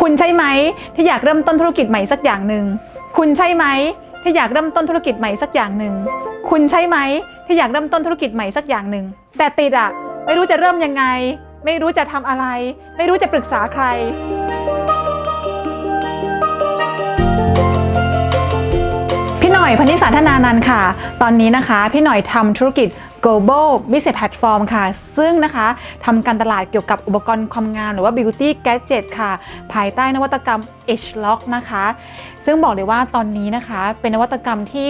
คุณใช่ไหมที่อยากเริ่มต้นธุรกิจใหม่สักอย่างหนึ่งคุณใช่ไหมที่อยากเริ่มต้นธุรกิจใหม่สักอย่างหนึ่งคุณใช่ไหมที่อยากเริ่มต้นธุรกิจใหม่สักอย่างหนึ่งแต่ติดอะไม่รู้จะเริ่มยังไง ไม่รู้จะทำอะไร ไม่รู้จะปรึกษาใคร น่อยพนิสาธนานันค่ะ ตอนนี้นะคะ พี่หน่อยทำธุรกิจ global business platform ค่ะ ซึ่งนะคะทำการตลาดเกี่ยวกับอุปกรณ์ความงามหรือว่า beauty gadget ค่ะ ภายใต้นวัตกรรม H Lock นะคะ ซึ่งบอกเลยว่าตอนนี้นะคะ เป็นนวัตกรรมที่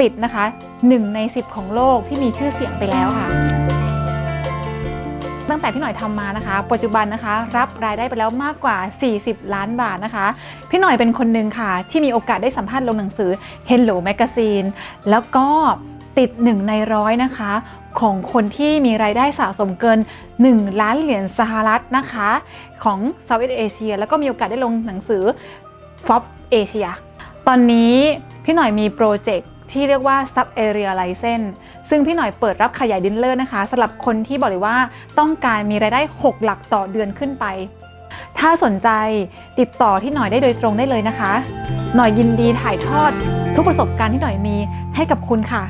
ติดนะคะ 1 ใน 10 ของโลกที่มีชื่อเสียงไปแล้วค่ะ ตั้งแต่พี่หน่อยทำมานะคะ ปัจจุบันนะคะ รับรายได้ไปแล้วมากกว่า 40 ล้านบาทนะคะ พี่หน่อยเป็นคนหนึ่งค่ะ ที่มีโอกาสได้สัมภาษณ์ลงหนังสือ Hello Magazine แล้วก็ติด1ในร้อยนะคะ ของคนที่มีรายได้สะสมเกิน 1 ล้านเหรียญสหรัฐนะคะ ของ Southeast Asia แล้วก็มีโอกาสได้ลงหนังสือ Forbes Asia ตอนนี้พี่หน่อยมีโปรเจกต์ที่เรียกว่า Sub Area License ซึ่งพี่หน่อยเปิดรับขยายดินเลอร์นะคะสำหรับคนที่บอกเลยว่าต้องการมีรายได้ 6 หลักต่อเดือนขึ้นไป ถ้าสนใจติดต่อที่หน่อยได้โดยตรงได้เลยนะคะ หน่อยยินดีถ่ายทอดทุกประสบการณ์ที่หน่อยมีให้กับคุณค่ะ